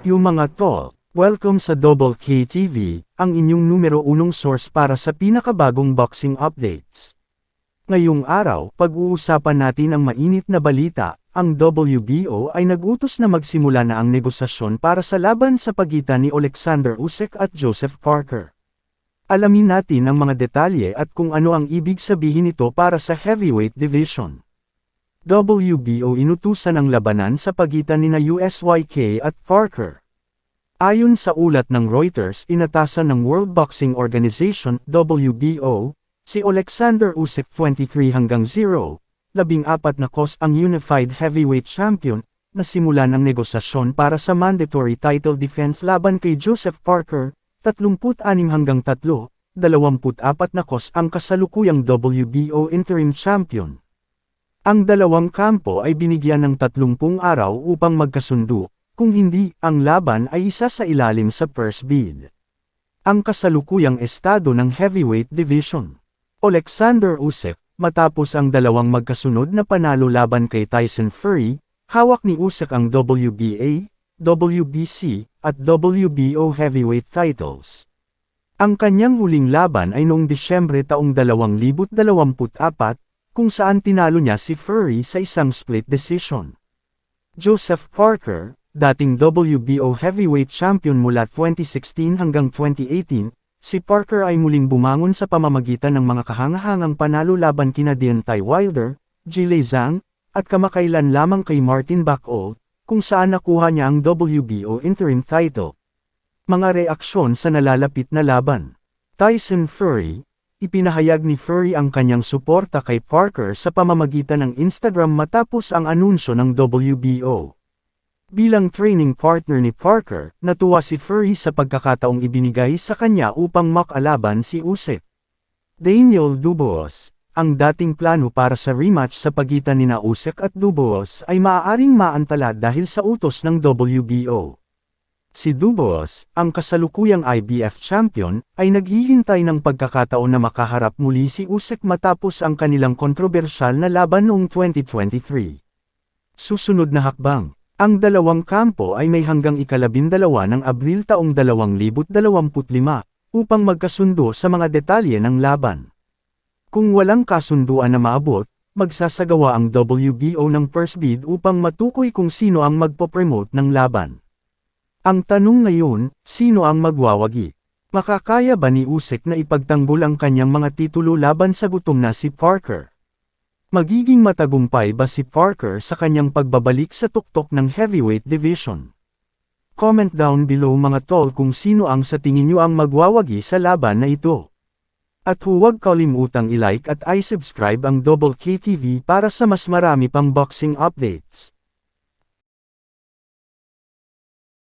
Yung mga tol, welcome sa Double K TV, ang inyong numero unong source para sa pinakabagong boxing updates. Ngayong araw, pag-uusapan natin ang mainit na balita, ang WBO ay nagutos na magsimula na ang negosasyon para sa laban sa pagitan ni Alexander Usyk at Joseph Parker. Alamin natin ang mga detalye at kung ano ang ibig sabihin nito para sa heavyweight division. WBO inutusan ang labanan sa pagitan nina USYK at Parker. Ayon sa ulat ng Reuters inatasan ng World Boxing Organization WBO, si Alexander Usyk 23 hanggang 0, labing apat na kos ang Unified Heavyweight Champion, na simulan ang negosasyon para sa mandatory title defense laban kay Joseph Parker, 36 hanggang 3, 24 na kos ang kasalukuyang WBO Interim Champion. Ang dalawang kampo ay binigyan ng 30 araw upang magkasundo, kung hindi, ang laban ay isa sa ilalim sa first bid. Ang kasalukuyang estado ng heavyweight division. Alexander Usyk, matapos ang dalawang magkasunod na panalo laban kay Tyson Fury, hawak ni Usyk ang WBA, WBC, at WBO heavyweight titles. Ang kanyang huling laban ay noong Disyembre taong 2024, kung saan tinalo niya si Fury sa isang split decision. Joseph Parker, dating WBO heavyweight champion mula 2016 hanggang 2018, si Parker ay muling bumangon sa pamamagitan ng mga kahangahangang panalo laban kina Deontay Wilder, Gilles Zhang, at kamakailan lamang kay Martin Bakol, kung saan nakuha niya ang WBO interim title. Mga reaksyon sa nalalapit na laban. Tyson Fury, Ipinahayag ni Furry ang kanyang suporta kay Parker sa pamamagitan ng Instagram matapos ang anunsyo ng WBO. Bilang training partner ni Parker, natuwa si Furry sa pagkakataong ibinigay sa kanya upang makalaban si Usyk. Daniel Dubois, ang dating plano para sa rematch sa pagitan ni Usyk at Dubois ay maaaring maantala dahil sa utos ng WBO. Si Dubois, ang kasalukuyang IBF champion, ay naghihintay ng pagkakataon na makaharap muli si Usyk matapos ang kanilang kontrobersyal na laban noong 2023. Susunod na hakbang. Ang dalawang kampo ay may hanggang ikalabindalawa ng Abril taong 2025, upang magkasundo sa mga detalye ng laban. Kung walang kasunduan na maabot, magsasagawa ang WBO ng first bid upang matukoy kung sino ang magpo-promote ng laban. Ang tanong ngayon, sino ang magwawagi? Makakaya ba ni Usyk na ipagtanggol ang kanyang mga titulo laban sa gutom na si Parker? Magiging matagumpay ba si Parker sa kanyang pagbabalik sa tuktok ng heavyweight division? Comment down below mga tol kung sino ang sa tingin nyo ang magwawagi sa laban na ito. At huwag kalimutang i-like at i-subscribe ang Double KTV para sa mas marami pang boxing updates.